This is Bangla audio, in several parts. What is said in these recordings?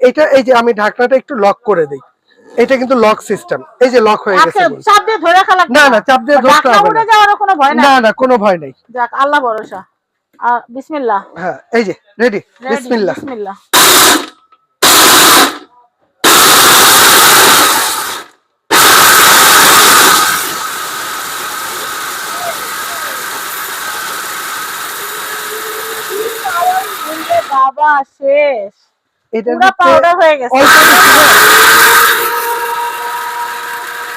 এটা এই যে আমি ঢাকনাটা একটু লক করে দেই। এটা কিন্তু লক সিস্টেম এই যে লক হয়ে গেছে আচ্ছা। চাপ দিয়ে ধরে লাগবে না না চাপ দিয়ে ধরতে হবে না। যাওয়ার কোনো ভয় নাই? না না কোনো ভয় নেই। যাক আল্লাহ ভরসা। বিসমিল্লাহ। হ্যাঁ এই যে রেডি বিসমিল্লাহ। বিসমিল্লাহ। বাবা শেষ। পুরা পাউডার হয়ে গেছে।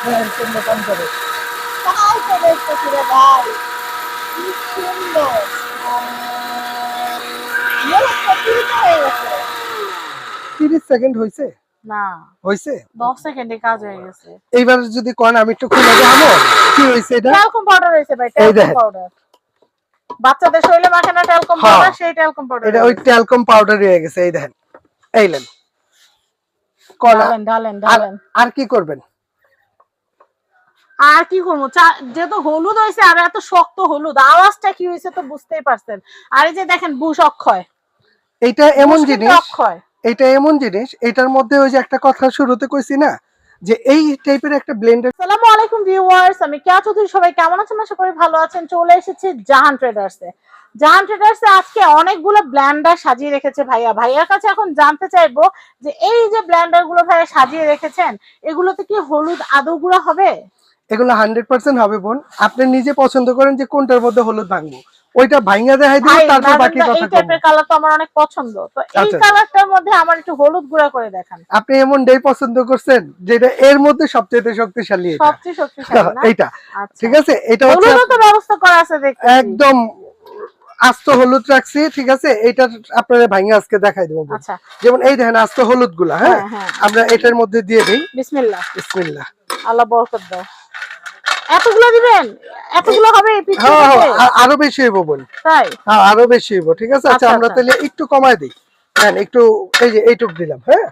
অল্প সুন্দর কাম করে। তাই তো দেখতেছি রে ভাই কি সুন্দর মুখটা পিরিতে গেছে। 30 সেকেন্ড হইছে? না। হইছে? সেকেন্ডে কাজ হয়ে গেছে। এইবার যদি কোন আমি একটু খুলে কি হইছে এটা? ট্যালকম পাউডার হয়েছে ভাই ট্যালকম পাউডার বাচ্চাদের শরীরে মাখে না ট্যালকম। পাউডার সেই ট্যালকম পাউডার এটা ওই ট্যালকম পাউডার হয়ে গেছে এই দেখেন। এই লেন কলা। ঢালেন ঢালেন আর কি করবেন? আর কি করব? যেহেতু হলুদ হয়েছে আর এত শক্ত হলুদ আওয়াজটা কি হয়েছে তো বুঝতেই পারছেন। আর এই যে দেখেন বুশ অক্ষয়। এটা এমন জিনিস অক্ষয়। এটা এমন জিনিস এটার মধ্যে ওই যে একটা কথা শুরুতে কইছি না যে এই টাইপের একটা ব্লেন্ডার আসসালামু আলাইকুম ভিউয়ার্স আমি কেয়া চৌধুরী সবাই কেমন আছেন? আশা করি ভালো আছেন। চলে এসেছি জাহান ট্রেডার্সে জাহান ট্রেডার্সে আজকে অনেকগুলো ব্ল্যান্ডার সাজিয়ে রেখেছে ভাইয়া। ভাইয়ার কাছে এখন জানতে চাইব যে এই যে ব্ল্যান্ডারগুলো ভাইয়া সাজিয়ে রেখেছেন এগুলোতে কি হলুদ আদৌ গুঁড়া হবে? এগুলো হান্ড্রেড পার্সেন্ট হবে বোন। আপনি নিজে পছন্দ করেন যে কোনটার মধ্যে হলুদ ভাঙবো। ওইটা ভাঙা দেখাই দিব তারপর বাকি কথা এই টাইপের কালার তো আমার অনেক পছন্দ। তো এই আচ্ছা। কালারটার মধ্যে আমার একটু হলুদ গুঁড়া করে দেখান। আপনি এমন ডে পছন্দ করছেন যেটা এর মধ্যে সবচেয়ে শক্তিশালী এটা। সবচেয়ে শক্তিশালী না? এইটা। আচ্ছা। ঠিক আছে? এটা হচ্ছে তো ব্যবস্থা করা আছে দেখতে একদম আস্ত হলুদ রাখছি ঠিক আছে? এইটা আপনারা ভাঙা আজকে দেখাই দেবো। আচ্ছা। যেমন এই দেখেন আস্ত হলুদগুলা হ্যাঁ? হ্যাঁ, হ্যাঁ। আমরা এটার মধ্যে দিয়ে দিই। বিসমিল্লাহ। বিসমিল্লাহ। আল্লাহ বরকত দাও। এতগুলো দিবেন? এতগুলো হবে এই পিঠে হ্যাঁ আরও বেশি হইব তাই? হ্যাঁ আরও বেশি হইব ঠিক আছে? আচ্ছা আচ্ছা, আমরা আচ্ছা। তাহলে একটু কমায় দিই। হ্যাঁ একটু এই যে এইটুক দিলাম হ্যাঁ?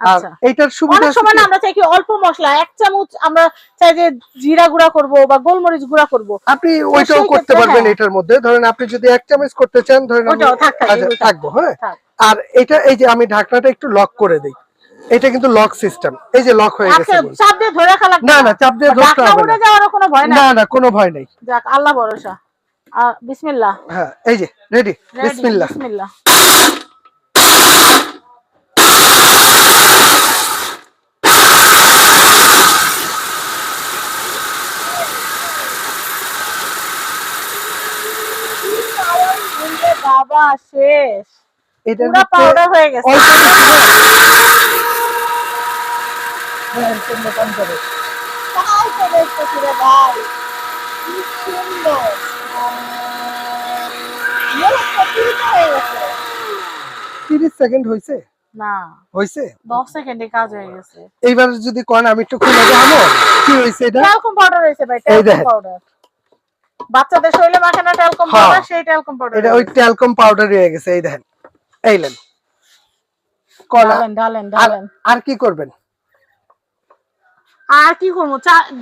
আর আচ্ছা। এইটার সুবিধা সময় আমরা চাই কি অল্প মশলা এক চামচ আমরা চাই যে জিরা গুঁড়া করব বা গোলমরিচ গুঁড়া করব। আপনি ওইটাও করতে পারবেন হ্যাঁ। এটার মধ্যে। ধরেন আপনি যদি এক চামচ করতে চান ধরেন। থাকব হ্যাঁ? আর এটা এই যে আমি ঢাকনাটা একটু লক করে দেই। এটা কিন্তু লক সিস্টেম। এই যে লক হয়ে গেছে আচ্ছা চাপ দিয়ে ধরে রাখা না না? চাপ দিয়ে ধরতে হবে না। যাওয়ার কোনো ভয় নাই? না না কোনো ভয় নেই। যাক আল্লাহ ভরসা। আহ, বিসমিল্লাহ। হ্যাঁ এই যে রেডি বিসমিল্লাহ। বিসমিল্লাহ বাবা শেষ। পুরা পাউডার হয়ে গেছে। অল্প সুন্দর কাম করে। তাই তো দেখতেছি রে ভাই কি সুন্দর মুখটা পিরিতে গেছে 30 সেকেন্ড হইছে? না। হইছে? সেকেন্ডে কাজ হয়ে গেছে। এইবার যদি কোন আমি একটু খুলে দেখাবো। কি হইছে এটা? পাউডার হয়েছে ভাই? পাউডার বাচ্চাদের শরীরে মাখে না ট্যালকম। পাউডার সেই ট্যালকম পাউডার এটা ওই ট্যালকম পাউডার হয়ে গেছে এই দেখেন। এই লেন কলা। ঢালেন ঢালেন আর কি করবেন? আর কি করব?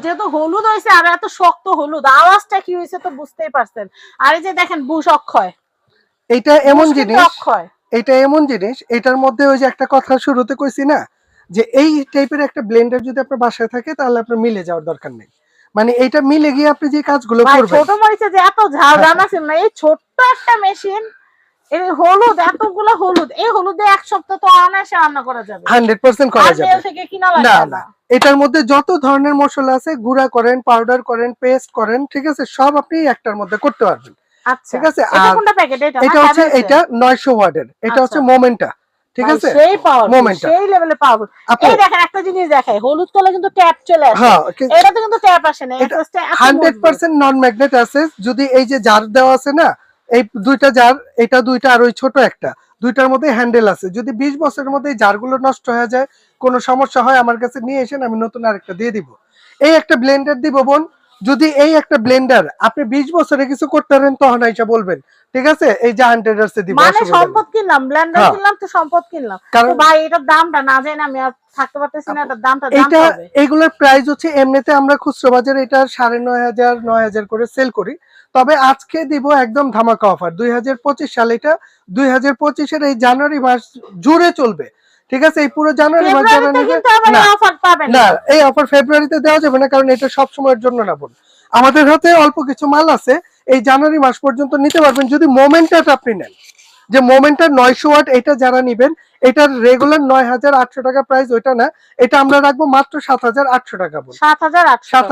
যেহেতু হলুদ হয়েছে আর এত শক্ত হলুদ আওয়াজটা কি হয়েছে তো বুঝতেই পারছেন। আর এই যে দেখেন বুশ অক্ষয়। এটা এমন জিনিস অক্ষয়। এটা এমন জিনিস এটার মধ্যে ওই যে একটা কথা শুরুতে কইছি না যে এই টাইপের একটা ব্লেন্ডার যদি আপনার বাসায় থাকে তাহলে আপনার মিলে যাওয়ার দরকার নেই। মানে এটা মিলে গিয়ে আপনি যে কাজগুলো করবেন। ছোট মরিচে যে এত ঝাল জানাছেন না এই ছোট্ট একটা মেশিন এই হলুদ এতগুলো হলুদ এই হলুদে এক সপ্তাহ তো অনায়াসে রান্না করা যাবে। হান্ড্রেড পার্সেন্ট করা আর যাবে। থেকে কিনা না না। এটার মধ্যে যত ধরনের মশলা আছে গুঁড়া করেন পাউডার করেন পেস্ট করেন ঠিক আছে সব আপনি একটার মধ্যে করতে পারবেন। আচ্ছা। ঠিক আছে, এটা আর কোনটা প্যাকেট এটা এটা হচ্ছে এটা নয়শো ওয়ার্ডের এটা হচ্ছে। মোমেন্টা ঠিক আছে? সেই পাওয়ার Momentum. সেই লেভেলে পাওয়ার এই দেখেন একটা জিনিস দেখাই হলুদ কলে কিন্তু ট্যাপ চলে আসে। হ্যাঁ এটাতে কিন্তু ট্যাপ আসে না এটা এটা হান্ড্রেড পার্সেন্ট নন ম্যাগনেট আছে যদি এই যে জার দেওয়া আছে না এই দুইটা জার এটা দুইটা আর ওই ছোট একটা দুইটার মধ্যে হ্যান্ডেল আছে। যদি বিশ বছরের মধ্যে জারগুলো নষ্ট হয়ে যায় কোনো সমস্যা হয় আমার কাছে নিয়ে এসেন আমি নতুন আরেকটা দিয়ে দিব। এই একটা ব্লেন্ডার দিব বোন যদি এই একটা ব্লেন্ডার আপনি বিশ বছরে কিছু করতে পারেন তখন এসে বলবেন ঠিক আছে? এই জাহান ট্রেডার্স দিব মানে সম্পদ কিনলাম ব্লেন্ডার হ্যাঁ। কিনলাম তো সম্পদ কিনলাম। কারণ তো ভাই এটার দামটা না জানি আমি আর থাকতে পারতেছি না এটার দামটা জানতে এগুলোর প্রাইস হচ্ছে এমনিতে আমরা খুচরো বাজারে এটা সাড়ে নয় হাজার নয় হাজার করে সেল করি। তবে আজকে দিব একদম ধামাকা অফার দুই হাজার পঁচিশ সালে এটা দুই হাজার পঁচিশের এই জানুয়ারি মাস জুড়ে চলবে। ঠিক আছে? এই পুরো জানুয়ারি মাস না অফার পাবেন। না এই অফার ফেব্রুয়ারিতে দেওয়া যাবে না কারণ এটা সব সময়ের জন্য না বোন। আমাদের হাতে অল্প কিছু মাল আছে এই জানুয়ারি মাস পর্যন্ত নিতে পারবেন। যদি মোমেন্টাটা আপনি নেন যে মোমেন্টার নয়শো ওয়াট এটা যারা নিবেন এটার রেগুলার নয় হাজার আটশো টাকা প্রাইস ওইটা না এটা আমরা রাখব মাত্র সাত হাজার আটশো টাকা সাত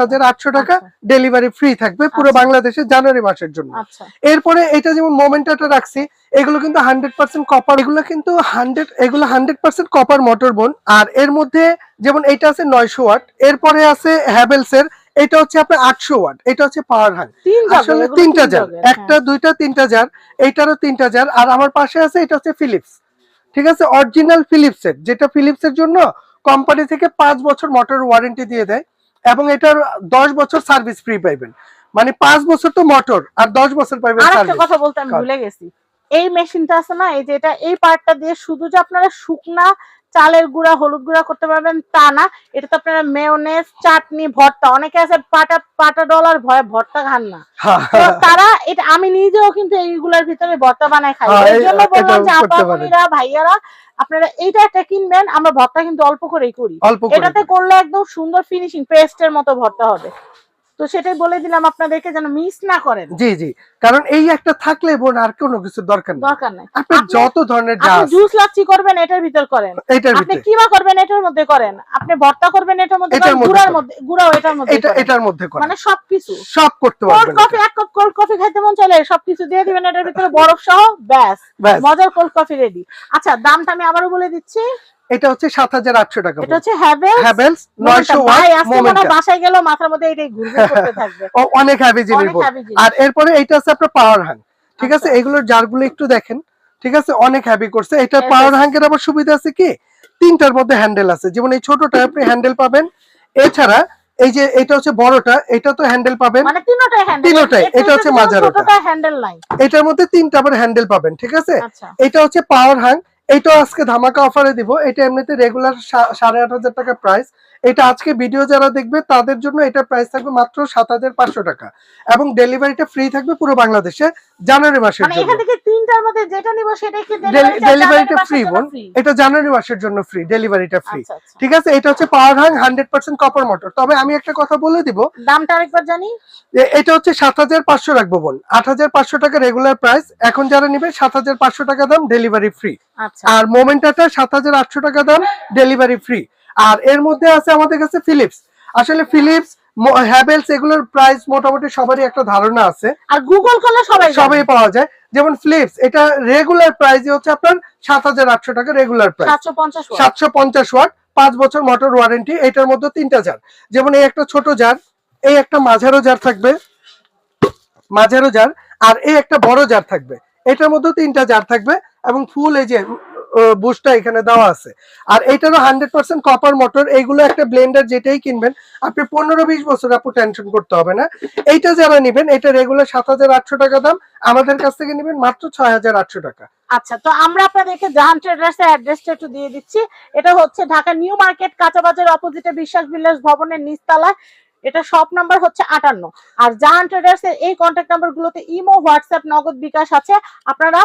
হাজার আটশো টাকা আচ্ছা। ডেলিভারি ফ্রি থাকবে পুরো আচ্ছা। বাংলাদেশে জানুয়ারি মাসের জন্য আচ্ছা এরপরে এটা যেমন মোমেন্টাটা রাখছি এগুলো কিন্তু হান্ড্রেড পার্সেন্ট কপার এগুলো কিন্তু হান্ড্রেড এগুলো হান্ড্রেড পার্সেন্ট কপার মোটর বোন আর এর মধ্যে যেমন এটা আছে নয়শো ওয়াট এরপরে আছে হ্যাভেলস এর এটা হচ্ছে আপনার আটশো ওয়াট এটা হচ্ছে পাওয়ার হ্যান্ড আসলে তিনটা তিন জার একটা হ্যাঁ। দুইটা তিনটা জার এইটারও তিনটা জার আর আমার পাশে আছে এটা হচ্ছে ফিলিপস ঠিক আছে? অরিজিনাল ফিলিপস এর যেটা ফিলিপস এর জন্য কোম্পানি থেকে পাঁচ বছর মোটর ওয়ারেন্টি দিয়ে দেয় এবং এটার দশ বছর সার্ভিস ফ্রি পাইবেন। মানে পাঁচ বছর তো মোটর আর দশ বছর পাইবেন কথা বলতে আমি ভুলে গেছি। এই মেশিনটা আছে না এই যে এটা এই পার্টটা দিয়ে শুধু যে আপনারা শুকনা চালের গুঁড়া হলুদ গুঁড়া করতে পারবেন তা না। এটা তো আপনারা মেয়োনেজ চাটনি ভর্তা অনেকে আছে পাটা পাটা ডলার ভয়ে ভর্তা খান না। তো তারা এটা আমি নিজেও কিন্তু এইগুলার ভিতরে ভর্তা বানায় খাই। হ্যাঁ, এই জন্য বললাম যে। আপামনিরা ভাইয়ারা আপনারা এইটা একটা কিনবেন আমরা ভর্তা কিন্তু অল্প করেই করি। এটাতে করলে একদম সুন্দর ফিনিশিং পেস্টের মতো ভর্তা হবে। তো সেটাই বলে দিলাম আপনাদেরকে যেন মিস না করেন। জি জি। কারণ এই একটা থাকলে বোন আর কোনো কিছু দরকার নেই। দরকার নেই। আপনি যত ধরনের আপনি জুস লাচ্ছি করবেন এটার ভিতর করেন। এটার আপনি কিমা করবেন এটার মধ্যে করেন। আপনি ভর্তা করবেন এটার মধ্যে করেন, গুড়ার মধ্যে গুড়াও এটার মধ্যে এটা এটার মধ্যে করে মানে সবকিছু। সব করতে পারবেন কোল্ড কফি এক কাপ কোল্ড কফি খাইতে মন চলে সবকিছু দিয়ে দিবেন এটার ভিতরে বরফ সহ ব্যাস। ব্যাস। মজার কোল্ড কফি রেডি আচ্ছা দামটা আমি আবারও বলে দিচ্ছি। এটা হচ্ছে সাত হাজার আটশো টাকা এটা হচ্ছে হ্যাভেলস হ্যাভেলস নয়শো ভাই ওয়াট আজকে মোমেন্টাম বাসায় গেলেও মাথার মধ্যে এটাই ঘুরঘুর করতে থাকবে। ও অনেক হ্যাভি জিনিস। আর এরপরে এটা আছে আপনার পাওয়ার হ্যাং ঠিক আছে? আচ্ছা। এগুলোর জারগুলো একটু দেখেন। ঠিক আছে? অনেক হ্যাভি করছে। এটা পাওয়ার. হ্যাঙ্গের আবার সুবিধা আছে কি? তিনটার মধ্যে হ্যান্ডেল আছে। যেমন এই ছোটটা আপনি হ্যান্ডেল পাবেন। এছাড়া এই যে এটা হচ্ছে বড়টা এটা তো হ্যান্ডেল পাবেন। মানে তিনটাই হ্যান্ডেল তিনোটাই, এটা হচ্ছে মাঝারোটা। ছোটটা হ্যান্ডেল নাই। এটার মধ্যে তিনটা আবার হ্যান্ডেল পাবেন। ঠিক আছে? আচ্ছা। এটা হচ্ছে পাওয়ার হ্যাং এটা আজকে ধামাকা অফারে দিব। এটা এমনিতে রেগুলার সাড়ে আট হাজার টাকা প্রাইস এটা আজকে ভিডিও যারা দেখবে তাদের জন্য এটা প্রাইস থাকবে মাত্র সাত হাজার পাঁচশো টাকা। এবং ডেলিভারিটা ফ্রি থাকবে পুরো বাংলাদেশে জানুয়ারি মাসের মানে জন্য। তিনটার মধ্যে যেটা নিব সেটাই কি ডেলিভারিটা ফ্রি বোন এটা জানুয়ারি মাসের জন্য ফ্রি ডেলিভারিটা ফ্রি ঠিক আছে? এটা হচ্ছে power hang hundred percent copper motor তবে আমি একটা কথা বলে দিব। দামটা আরেকবার জানি। এটা হচ্ছে সাত হাজার পাঁচশো রাখব বোন আট হাজার পাঁচশো টাকা রেগুলার প্রাইস এখন যারা নিবে সাত হাজার পাঁচশো টাকা দাম ডেলিভারি ফ্রি আচ্ছা। আর মোমেন্টাটা সাত হাজার আটশো টাকা দাম ডেলিভারি ফ্রি আর এর মধ্যে আছে আমাদের কাছে ফিলিপস আসলে ফিলিপস হ্যাভেলস এগুলোর প্রাইস মোটামুটি সবারই একটা ধারণা আছে। আর গুগল করলে সবাই সবাই পাওয়া যায়। যেমন ফ্লিপস এটা রেগুলার প্রাইস হচ্ছে আপনার সাত হাজার আটশো টাকা রেগুলার প্রাইস সাতশো পঞ্চাশ সাতশো পঞ্চাশ ওয়াট পাঁচ বছর মোটর ওয়ারেন্টি এটার মধ্যে তিনটা জার যেমন এই একটা ছোট জার এই একটা মাঝারো জার থাকবে। মাঝারো জার আর এই একটা বড় জার থাকবে। এটার মধ্যে তিনটা জার থাকবে এবং ফুল এই যে বুস্টটা এখানে দেওয়া আছে। আর এটারও হান্ড্রেড পার্সেন্ট কপার মোটর এইগুলো একটা ব্লেন্ডার যেটাই কিনবেন, আপনি পনেরো বিশ বছর আপু টেনশন করতে হবে না। এইটা যারা নিবেন এটা রেগুলার সাত হাজার আটশো টাকা দাম, আমাদের কাছ থেকে নিবেন মাত্র ছয় হাজার আটশো টাকা। আচ্ছা তো আমরা আপনাদেরকে জাহান ট্রেডার্স এর অ্যাড্রেসটা একটু দিয়ে দিচ্ছি। এটা হচ্ছে ঢাকা নিউ মার্কেট, কাঁচা বাজার অপোজিটে বিশ্বাস বিলাস ভবনের নিচতলায়। এটা শপ নাম্বার হচ্ছে আটান্ন। আর জাহান ট্রেডার্স এর এই কন্ট্যাক্ট নাম্বার গুলোতে ইমো, হোয়াটসঅ্যাপ, নগদ বিকাশ আছে। আপনারা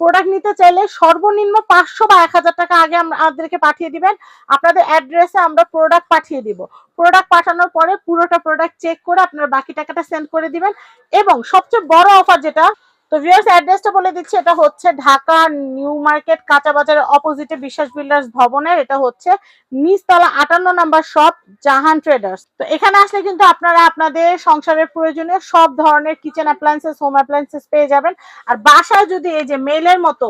প্রোডাক্ট নিতে চাইলে সর্বনিম্ন পাঁচশো বা এক হাজার টাকা আগে আমাদেরকে পাঠিয়ে দিবেন। আপনাদের অ্যাড্রেসে আমরা প্রোডাক্ট পাঠিয়ে দিব। প্রোডাক্ট পাঠানোর পরে পুরোটা প্রোডাক্ট চেক করে আপনারা বাকি টাকাটা সেন্ড করে দিবেন। এবং সবচেয়ে বড় অফার যেটা তো ভিউয়ার্স অ্যাড্রেসটা বলে দিচ্ছি, এটা হচ্ছে ঢাকা নিউ মার্কেট, কাঁচা বাজারের অপোজিটে বিশ্বাস বিল্ডার্স ভবনের, এটা হচ্ছে নিচতলা আটান্ন নাম্বার শপ জাহান ট্রেডার্স তো এখানে আসলে কিন্তু আপনারা আপনাদের সংসারের প্রয়োজনীয় সব ধরনের কিচেন অ্যাপ্লায়েন্সেস হোম অ্যাপ্লায়েন্সেস পেয়ে যাবেন। আর বাসায় যদি এই যে মেলের মতো,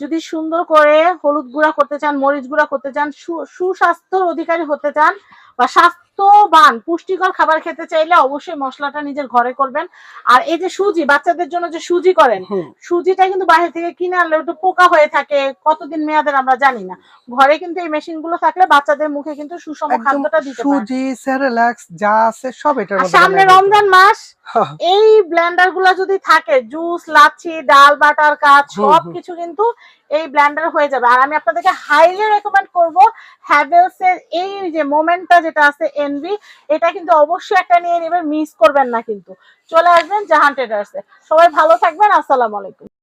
যদি সুন্দর করে হলুদ গুঁড়া করতে চান, মরিচ গুঁড়া করতে চান সুস্বাস্থ্যর অধিকারী হতে চান বা স্বাস্থ্যবান পুষ্টিকর খাবার খেতে চাইলে অবশ্যই মশলাটা নিজের ঘরে করবেন। আর এই যে সুজি বাচ্চাদের জন্য যে সুজি করেন সুজিটা কিন্তু বাইরে থেকে কিনে আনলে একটু পোকা হয়ে থাকে কতদিন মেয়াদের আমরা জানি না। ঘরে কিন্তু এই মেশিনগুলো থাকলে বাচ্চাদের মুখে কিন্তু সুষম খাদ্যটা দিতে সুজি সেরেলাক্স যা আছে সব এটার মধ্যে সামনে রমজান মাস এই ব্লেন্ডারগুলা যদি থাকে জুস লাচ্ছি ডাল বাটার কাজ হুম, সব কিছু কিন্তু এই ব্ল্যান্ডার হয়ে যাবে। আর আমি আপনাদেরকে হাইলি রেকমেন্ড করব হ্যাভেলস এর এই যে মোমেন্টটা যেটা আছে এনভি এটা কিন্তু অবশ্যই একটা নিয়ে নেবেন মিস করবেন না কিন্তু। চলে আসবেন জাহান ট্রেডার্সে সবাই ভালো থাকবেন, আসসালামু আলাইকুম।